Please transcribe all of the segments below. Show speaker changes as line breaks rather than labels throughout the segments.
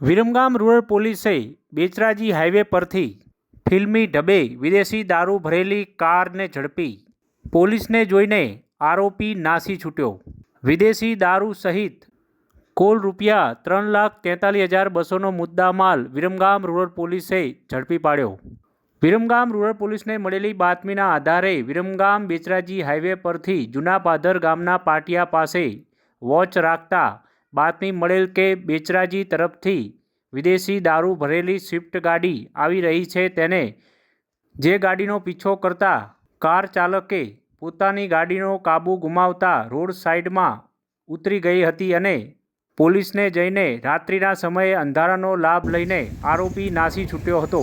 Viramgam rural પોલીસે Becharaji highway પરથી ફિલ્મી ઢબે વિદેશી દારૂ ભરેલી કારને ઝડપી. પોલીસને જોઈને આરોપી નાસી છૂટ્યો. વિદેશી દારૂ સહિત કુલ રૂપિયા ત્રણ લાખ તેતાલીસ હજાર બસોનો મુદ્દામાલ વિરમગામ રૂરલ પોલીસે ઝડપી પાડ્યો. વિરમગામ રૂરલ પોલીસને મળેલી બાતમીના આધારે વિરમગામ બેચરાજી હાઈવે પરથી જૂના પાદર ગામના પાટિયા પાસે વોચ રાખતા બાતમી મળેલ કે બેચરાજી તરફથી વિદેશી દારૂ ભરેલી સ્વિફ્ટ ગાડી આવી રહી છે તેને જે ગાડીનો પીછો કરતા કાર ચાલકે પોતાની ગાડીનો કાબુ ગુમાવતા રોડ સાઈડમાં ઉતરી ગઈ હતી અને પોલીસને જઈને રાત્રિના સમયે અંધારાનો લાભ લઈને આરોપી નાસી છૂટ્યો હતો.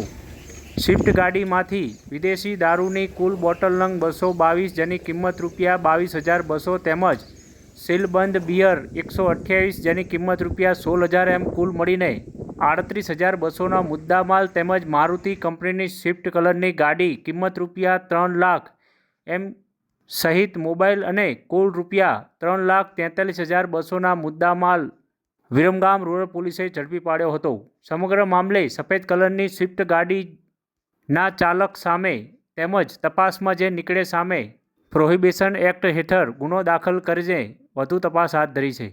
સ્વિફ્ટ ગાડીમાંથી વિદેશી દારૂની કુલ બોટલ નંગ બસો બાવીસ જેની કિંમત રૂપિયા બાવીસ હજાર બસો તેમજ સીલબંધ બિયર એકસો અઠ્યાવીસ જેની કિંમત રૂપિયા સોળ હજાર એમ કુલ મળીને આડત્રીસ હજાર બસોના મુદ્દામાલ તેમજ મારુતિ કંપનીની સ્વિફ્ટ કલરની ગાડી કિંમત રૂપિયા ત્રણ લાખ એમ સહિત મોબાઈલ અને કુલ રૂપિયા ત્રણ લાખ તેતાલીસ હજાર બસોના મુદ્દામાલ વિરમગામ રૂરલ પોલીસે ઝડપી પાડ્યો હતો. સમગ્ર મામલે સફેદ કલરની સ્વિફ્ટ ગાડીના ચાલક સામે તેમજ તપાસમાં જે નીકળે સામે પ્રોહિબિશન એક્ટ હેઠળ ગુનો દાખલ કરીને વધુ તપાસ હાથ ધરી છે.